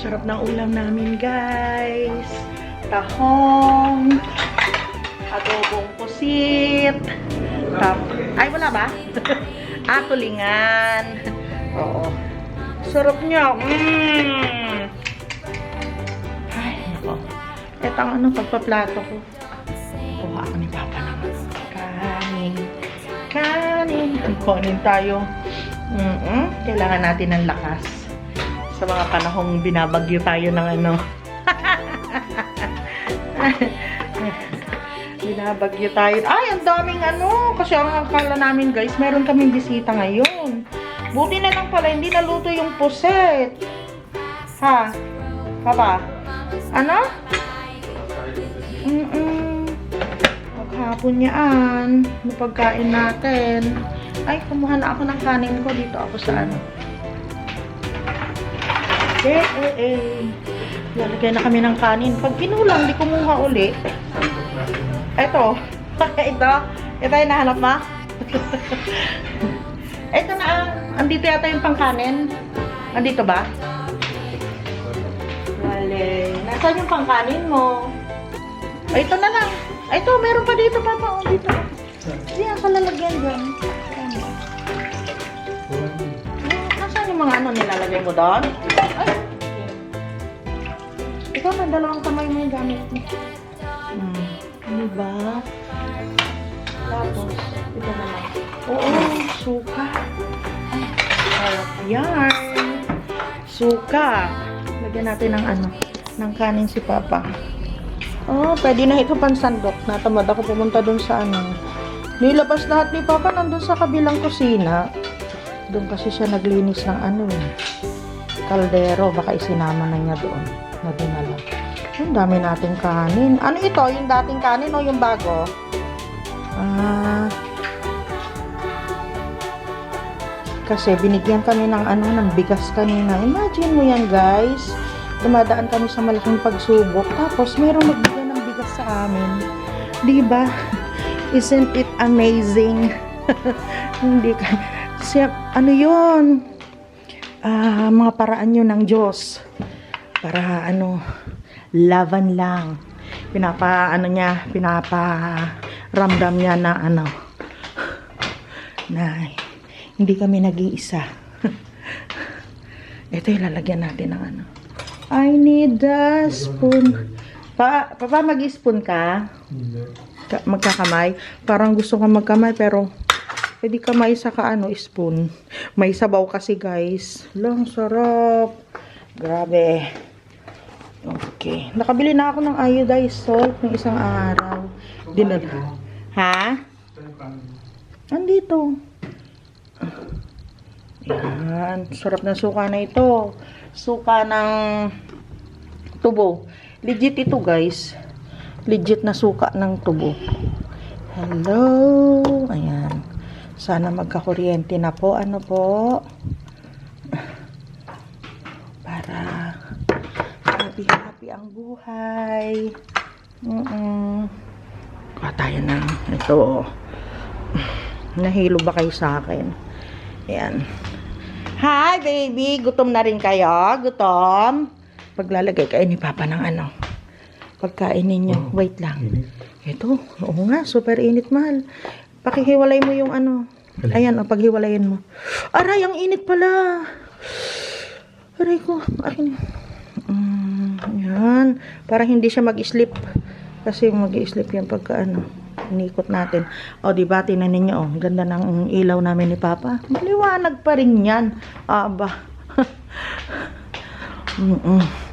Sarap ng ulam namin, guys. Tahong. Adobong pusit. Tap Ay, wala ba? ah, tulingan. Oo. Sarap niya. Mmm. Ay, nako. Ito ang ano, pagpaplato ko. Kuha ako ni Papa naman. Kanin. Kanin. Kunin tayo. Mm Kailangan natin ng lakas. Sa mga panahong binabagyo tayo ng ano. binabagyo tayo. Ay, ang daming ano. Kasi ang akala namin guys, meron kaming bisita ngayon. Buti na lang pala, hindi naluto yung puset. Ha? Papa? Ano? Mm-mm. Maghapon yan. May pagkain natin. Ay, kumuha na ako ng kanin ko. Dito ako sa ano. Eh, eh, eh. Lalagay na kami ng kanin. Pag kinulang, di kumuha uli. Eto. Ito. Ito yung nahanap mo? Ito na. ah. Andito yata yung pangkanin. Andito ba? Wale. Nasaan yung pangkanin mo? Ay, ito na lang. Ay, ito. Meron pa dito, Papa. O, dito. Diyan, sa lalagyan dyan. Ayan. Mga ano nilalagay mo doon? Ay. Ikaw na, dalawang kamay mo yung gamit mo. Hmm. Diba? Tapos, ito na lang. Oo, suka. Sarap yan. Suka. Lagyan natin ng ano, ng kanin si Papa. Oh, pwede na ito pansandok. Natamad ako pumunta dun sa ano. Nilabas lahat ni Papa nandun sa kabilang kusina. Doon kasi siya naglinis ng ano eh. Kaldero. Baka isinama na niya doon. Na dinala. Ang dami nating kanin. Ano ito? Yung dating kanin o yung bago? Ah. Kasi binigyan kami ng ano, ng bigas kanina. Imagine mo yan, guys. Dumadaan kami sa malaking pagsubok. Tapos, merong nagbigay ng bigas sa amin. Di ba? Isn't it amazing? Hindi ka. Siya, ano yun? Ah, mga paraan yun ng Diyos. Para ano, laban lang. Pinapa, ano niya, pinapa ramdam niya na ano, na hindi kami nag-iisa. Ito yung lalagyan natin ng ano. I need a spoon. Pa, papa, mag-spoon ka? Ka- magkakamay? Parang gusto ka magkamay pero pwede kamay sa ka ano, spoon. May sabaw kasi guys. Lang sarap. Grabe. Okay. Nakabili na ako ng iodized salt ng isang araw. Dinala. Ha? Andito. Yan. Sarap ng suka na ito. Suka ng tubo. Legit ito guys. Legit na suka ng tubo. Hello. Ayan. Sana magkakuryente na po. Ano po? Para happy-happy ang buhay. Mm-mm. Kuha tayo ng ito. Nahilo ba kayo sa akin? Ayan. Hi, baby! Gutom na rin kayo? Gutom? Paglalagay kayo ni Papa ng ano? Pagkain ninyo. Wait lang. Ito. Oo nga. Super init, mahal. Pakihiwalay mo yung ano. Ayan, o. Paghiwalayin mo. Aray, ang init pala. Aray ko. Akin. Mm, yan. Para hindi siya mag-sleep. Kasi mag-sleep yan pagka ano. Inikot natin. O, di ba? Tinan ninyo, o. Ganda ng ilaw namin ni Papa. Maliwanag pa rin yan. Aba. Mm-mm.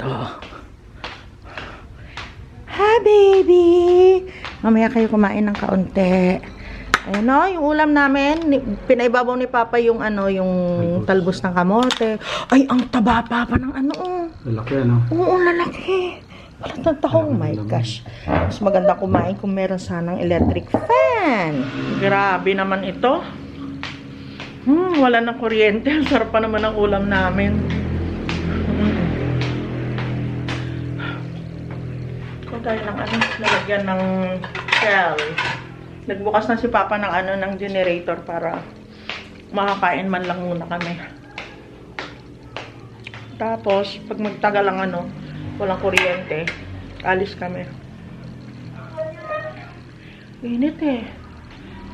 Ito. Hi, baby! Mamaya kayo kumain ng kaunti. Ayun o, yung ulam namin, pinaibabaw ni Papa yung ano, yung talbos ng kamote. Ay, ang taba Papa ng ano, oh. Lalaki ano? Oo, lalaki. Walang tantahong, my gosh. Mas maganda kumain kung meron sanang electric fan. Grabe naman ito. Hmm, wala na kuryente. Ang sarap pa naman ang ulam namin. Tayo ng ano, nalagyan ng shell. Nagbukas na si Papa ng ano, ng generator para makakain man lang muna kami. Tapos, pag magtagal ang ano, walang kuryente, alis kami. Init eh.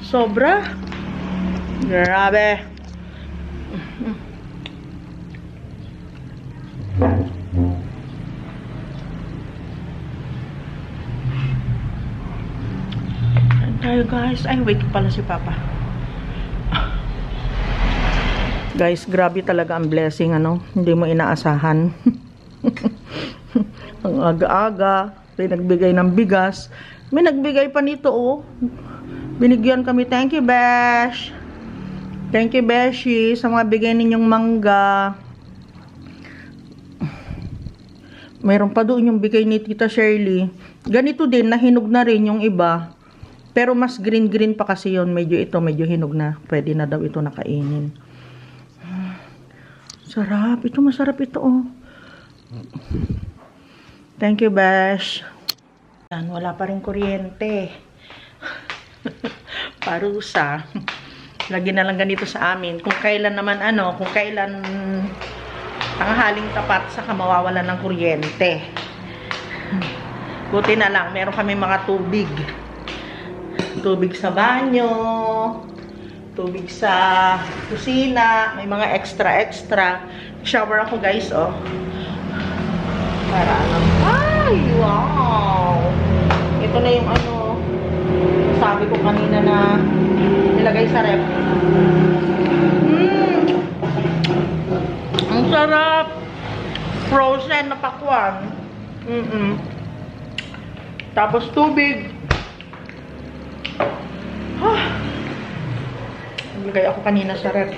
Sobra. Grabe. Tayo guys? Ay, wait pala si Papa. Guys, grabe talaga ang blessing, ano? Hindi mo inaasahan. ang aga-aga, may nagbigay ng bigas. May nagbigay pa nito, oh. Binigyan kami. Thank you, Besh. Thank you, Beshi, sa mga bigay ninyong mangga. Mayroon pa doon yung bigay ni Tita Shirley. Ganito din, nahinog na rin yung iba. Pero mas green-green pa kasi yon Medyo ito, medyo hinog na. Pwede na daw ito nakainin. Sarap. Ito, masarap ito, oh. Thank you, Besh. Yan, wala pa rin kuryente. Parusa. Lagi na lang ganito sa amin. Kung kailan naman ano, kung kailan ang haling tapat sa mawawalan ng kuryente. Buti na lang, meron kami mga tubig. Tubig sa banyo, tubig sa kusina, may mga extra-extra. Shower ako guys, oh. Para ano. Ay, wow! Ito na yung ano, sabi ko kanina na nilagay sa rep. Mmm! Ang sarap! Frozen na pakwan. Mm-mm. Tapos tubig. Nilagay ako kanina sa rep.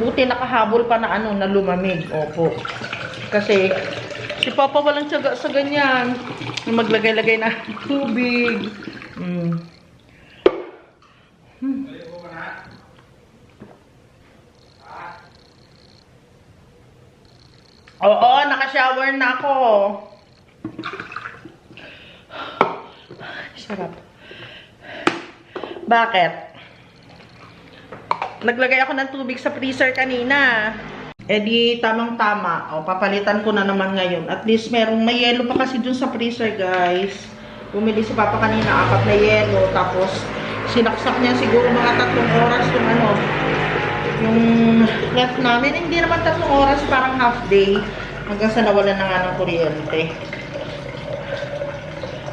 Buti nakahabol pa na ano, na lumamig. Opo. Kasi, si Papa walang tiyaga sa ganyan. Maglagay-lagay na tubig. Mm. Hmm. Oo, naka-shower na ako. Sarap. Bakit? Naglagay ako ng tubig sa freezer kanina. Eh di tamang-tama. O, papalitan ko na naman ngayon. At least merong may yelo pa kasi dun sa freezer, guys. Bumili si Papa kanina apat na yelo. Tapos, sinaksak niya siguro mga tatlong oras yung ano, yung left namin. Hindi naman tatlong oras, parang half day. Hanggang sa nawalan na nga ng kuryente.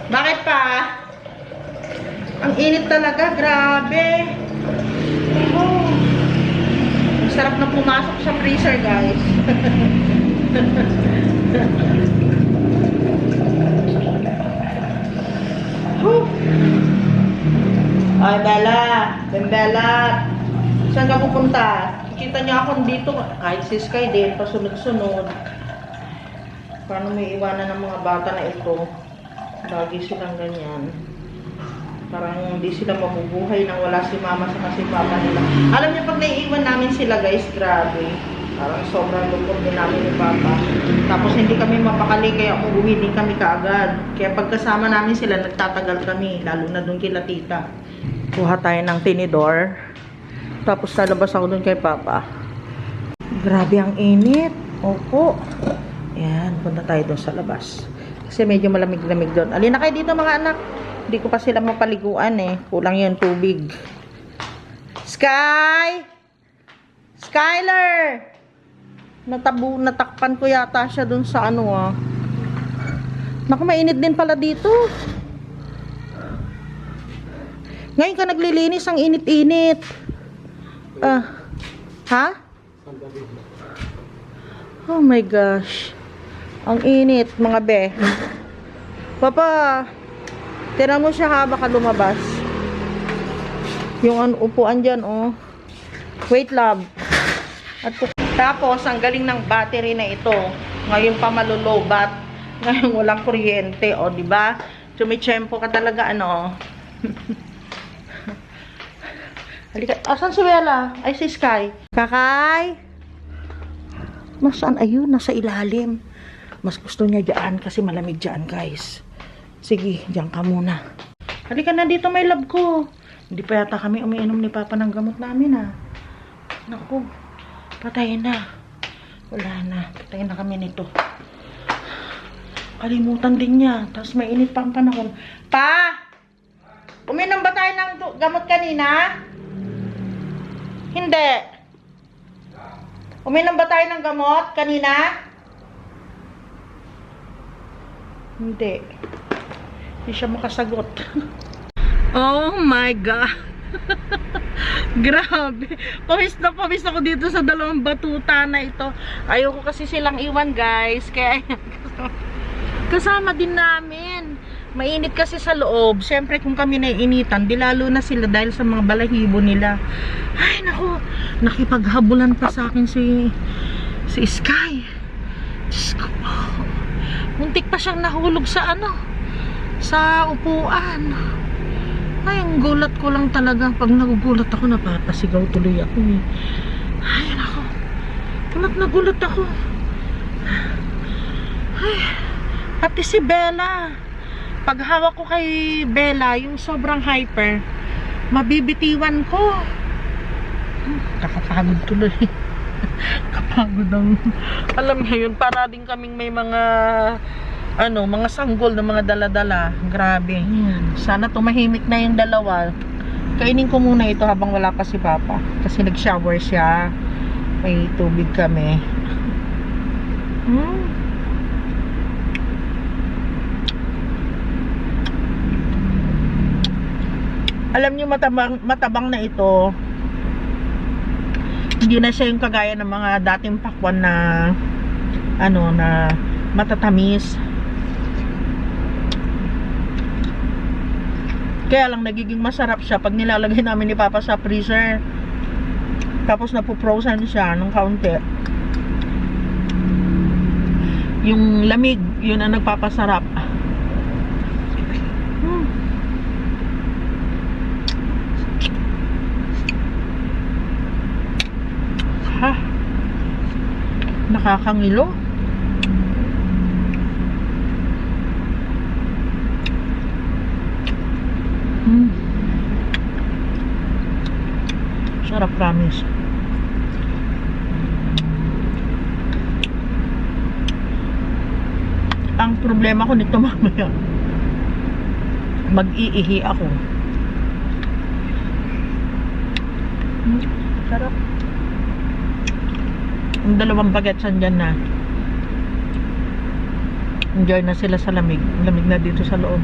Bakit pa? Ang init talaga, grabe. Oh. Ang sarap na pumasok sa freezer, guys. Ay, Bella. Bella. Saan ka pupunta? Kita niya ako dito. Kahit si Sky din, pasunod-sunod. Paano may iwanan ng mga bata na ito? Lagi silang ganyan. Parang hindi sila mabubuhay nang wala si mama sa si papa nila. Alam niyo pag naiiwan namin sila guys, grabe. Parang sobrang lungkot din namin ni papa. Tapos hindi kami mapakali kaya umuwi din kami kaagad. Kaya pagkasama namin sila, nagtatagal kami. Lalo na doon kila tita. Kuha tayo ng tinidor. Tapos lalabas ako doon kay papa. Grabe ang init. Opo. Yan, punta tayo doon sa labas. Kasi medyo malamig-lamig doon. Alin na kayo dito mga anak. Hindi ko pa sila mapaliguan eh. Kulang yung tubig. Sky! Skyler! Natabu, natakpan ko yata siya doon sa ano ah. Naku, mainit din pala dito. Ngayon ka naglilinis, ang init-init. Ah, ha? Oh my gosh. Ang init, mga be. Papa, tira mo siya ha, baka lumabas. Yung ano, upuan dyan, oh. Wait, love. At tapos, ang galing ng battery na ito. Ngayon pa malulobat. Ngayon walang kuryente, oh, di ba? Tumitsempo ka talaga, ano. Halika. Asan si Bella? Ay, si Sky. Kakay? Nasaan? Ayun, nasa ilalim. Mas gusto niya dyan kasi malamig dyan, guys. Sige, dyan ka muna. Halika na dito, may love ko. Hindi pa yata kami umiinom ni Papa ng gamot namin, ha. Naku. Patay na. Wala na. Patay na kami nito. Kalimutan din niya. Tapos mainit pa ang panahon. Pa! Uminom ba tayo ng gamot kanina? Hindi. Uminom ba tayo ng gamot kanina? Hindi. Hindi siya makasagot. oh my God. Grabe. Pawis na pawis ako dito sa dalawang batuta na ito. Ayoko kasi silang iwan guys. Kaya kasama din namin. Mainit kasi sa loob. Siyempre kung kami naiinitan, di lalo na sila dahil sa mga balahibo nila. Ay nako, nakipaghabulan pa sa akin si si Sky. Diyos ko. Muntik pa siyang nahulog sa ano, sa upuan. Ay, ang gulat ko lang talaga. Pag nagugulat ako, napapasigaw tuloy ako eh. Ay, nako. Gulat na gulat ako. Ay, pati si Bella. Pag hawak ko kay Bella, yung sobrang hyper, mabibitiwan ko. Hmm, Kakapagod tuloy. Kapagod ang... Alam niyo yun, para din kaming may mga ano, mga sanggol na mga dala-dala. Grabe. Sana tumahimik na yung dalawa. Kainin ko muna ito habang wala pa si Papa. Kasi nag-shower siya. May tubig kami. Hmm. Alam niyo matabang, matabang na ito. Hindi na siya yung kagaya ng mga dating pakwan na ano na matatamis. Kaya lang nagiging masarap siya pag nilalagay namin ni Papa sa freezer. Tapos napuprosan siya ng kaunti. Yung lamig, yun ang nagpapasarap. Hmm. Ha? Nakakangilo. Hmm. Sarap promise. Ang problema ko nito mamaya, mag-iihi ako. Hmm, sarap. Ang dalawang bagets andyan na. Enjoy na sila sa lamig. Lamig na dito sa loob.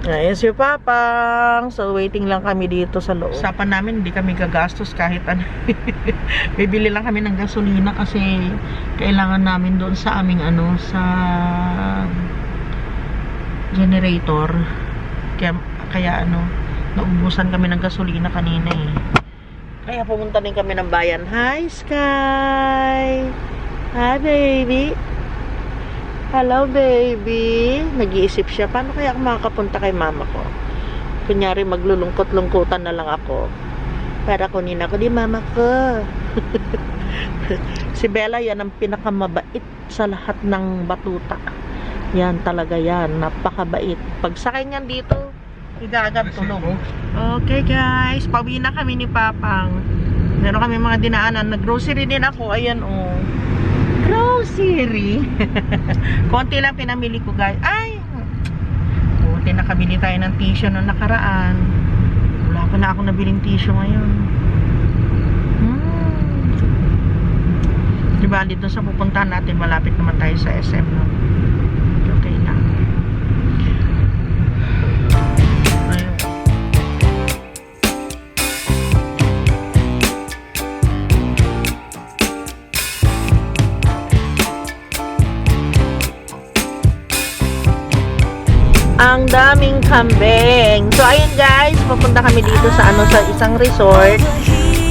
Ayan si Papang. So, waiting lang kami dito sa loob. Usapan namin, hindi kami gagastos kahit ano. Bibili lang kami ng gasolina kasi kailangan namin doon sa aming ano, sa generator. Kaya, kaya ano, naubusan kami ng gasolina kanina eh. Kaya pumunta din kami ng bayan. Hi, Sky! Hi, baby! Hello, baby. Nag-iisip siya, paano kaya ako makakapunta kay mama ko? Kunyari, maglulungkot-lungkutan na lang ako. Para kunin ako di mama ko. si Bella, yan ang pinakamabait sa lahat ng batuta. Yan talaga yan. Napakabait. Pag sakay niyan dito, igagad tulog. Okay, guys. Pauwi na kami ni Papang. Meron kami mga dinaanan. Nag-grocery din ako. Ayan, oh grocery. Konti lang pinamili ko, guys. Ay! Buti nakabili tayo ng tissue noong nakaraan. Wala pa na ako nabiling tissue ngayon. Hmm. Diba, dito sa pupuntahan natin, malapit naman tayo sa SM, no? Ang daming kambing. So, ayun guys, papunta kami dito sa ano sa isang resort.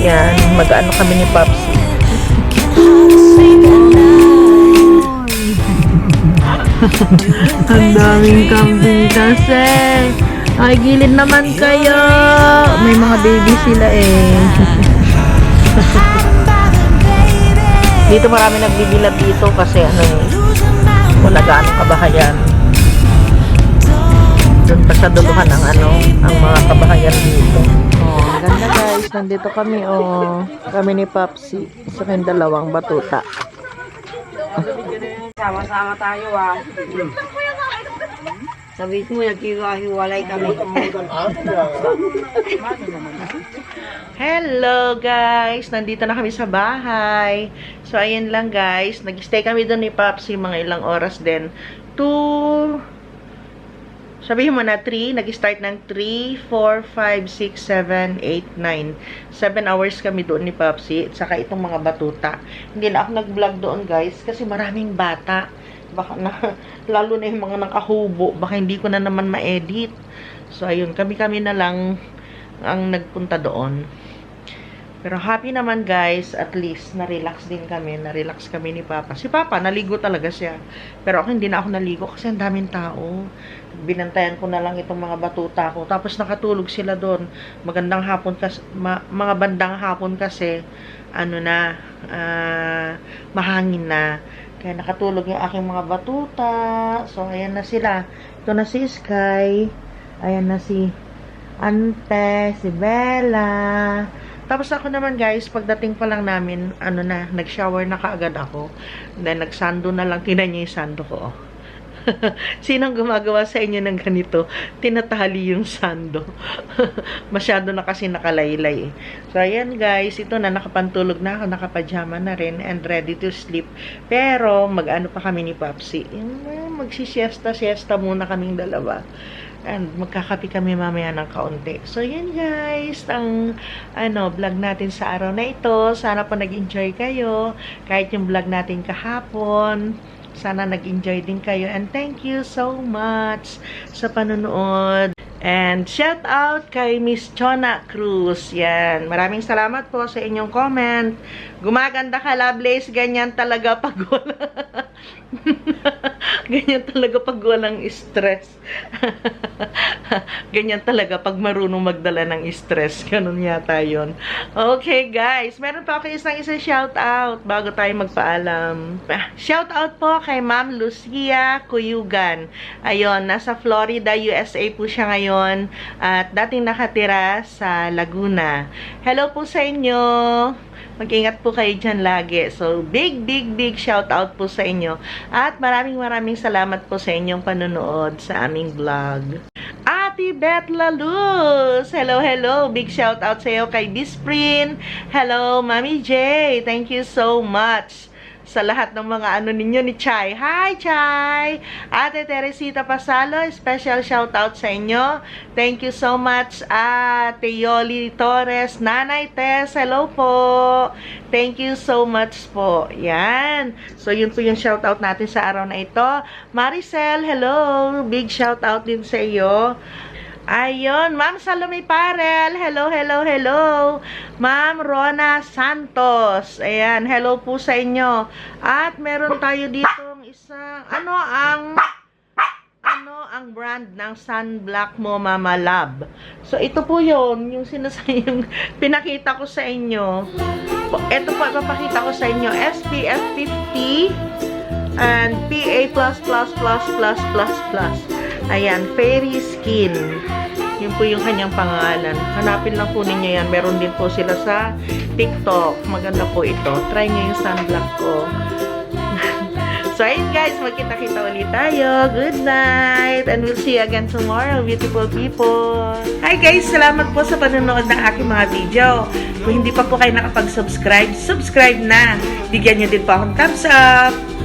Yan, mag-ano kami ni Popsy. ang daming kambing kasi. Ay, gilid naman kayo. May mga baby sila eh. dito marami nagbibilab dito kasi ano eh, wala gaano kabahayan doon pa sa duluhan ang ano, ang mga kabahayan dito. nandito kami oh. Kami ni Papsi sa kanyang dalawang batuta. Sama-sama tayo ah. Sabi mo, nagkihiwalay kami. Hello guys! Nandito na kami sa bahay. So ayun lang guys. Nag-stay kami doon ni Papsi mga ilang oras din. 2 Sabihin mo na 3, nag-start ng 3, 4, 5, 6, 7, 8, 9. 7 hours kami doon ni Papsi, at saka itong mga batuta. Hindi na ako nag-vlog doon guys, kasi maraming bata. Baka na, lalo na yung mga nakahubo, baka hindi ko na naman ma-edit. So ayun, kami-kami na lang ang nagpunta doon. Pero happy naman guys, at least na-relax din kami, na-relax kami ni Papa. Si Papa, naligo talaga siya. Pero ako hindi na ako naligo kasi ang daming tao. Binantayan ko na lang itong mga batuta ko. Tapos nakatulog sila doon. Magandang hapon kasi, ma- mga bandang hapon kasi, ano na, ah, mahangin na. Kaya nakatulog yung aking mga batuta. So, ayan na sila. Ito na si Sky. Ayan na si Ante, si Bella. Tapos ako naman guys, pagdating pa lang namin, ano na, nag-shower na kaagad ako. Then nagsando na lang, tinan niyo yung sando ko. oh. Sinong gumagawa sa inyo ng ganito? Tinatali yung sando. Masyado na kasi nakalaylay. So ayan guys, ito na nakapantulog na ako, nakapajama na rin and ready to sleep. Pero mag-ano pa kami ni. Yung, eh, Magsisiesta-siesta muna kaming dalawa. And magkakapi kami mamaya ng kaunti. So, yan guys, ang ano, vlog natin sa araw na ito. Sana po nag-enjoy kayo. Kahit yung vlog natin kahapon. Sana nag-enjoy din kayo. And thank you so much sa panonood. And shout out kay Miss Chona Cruz. Yan. Maraming salamat po sa inyong comment. Gumaganda ka, Lovelace. Ganyan talaga pag wala. Ganyan talaga pag walang stress. Ganyan talaga pag marunong magdala ng stress. Ganun yata yun. Okay, guys. Meron pa ako isang isang shout out bago tayo magpaalam. Ah, Shout out po kay Ma'am Lucia Cuyugan. Ayun, nasa Florida, USA po siya ngayon. At dating nakatira sa Laguna. Hello po sa inyo. Mag-ingat po kayo dyan lagi. So, big, big, big shout out po sa inyo. At maraming maraming salamat po sa inyong panonood sa aming vlog. Ate Beth Laluz! Hello, hello! Big shout out sa iyo kay Bisprin. Hello, Mami J. Thank you so much sa lahat ng mga ano ninyo ni Chai. Hi, Chai! Ate Teresita Pasalo, special shout out sa inyo. Thank you so much, Ate Yoli Torres. Nanay Tess, hello po! Thank you so much po. Yan. So, yun po yung shout out natin sa araw na ito. Maricel, hello! Big shout out din sa iyo. Ayun, Ma'am Salome Parel. Hello, hello, hello. Ma'am Rona Santos. Ayan, hello po sa inyo. At meron tayo ditong isang, ano ang, ano ang brand ng sunblock mo, Mama Lab. So, ito po yon yung sinasabi, yung pinakita ko sa inyo. Ito po, ipapakita ko sa inyo. SPF 50 and PA++++++++. Ayan, Fairy Skin. Yun po yung kanyang pangalan. Hanapin lang po ninyo yan. Meron din po sila sa TikTok. Maganda po ito. Try nyo yung sunblock ko. so, ayun guys. Magkita-kita ulit tayo. Good night. And we'll see you again tomorrow, beautiful people. Hi guys. Salamat po sa panonood ng aking mga video. Kung hindi pa po kayo nakapag-subscribe, subscribe na. Bigyan nyo din po akong thumbs up.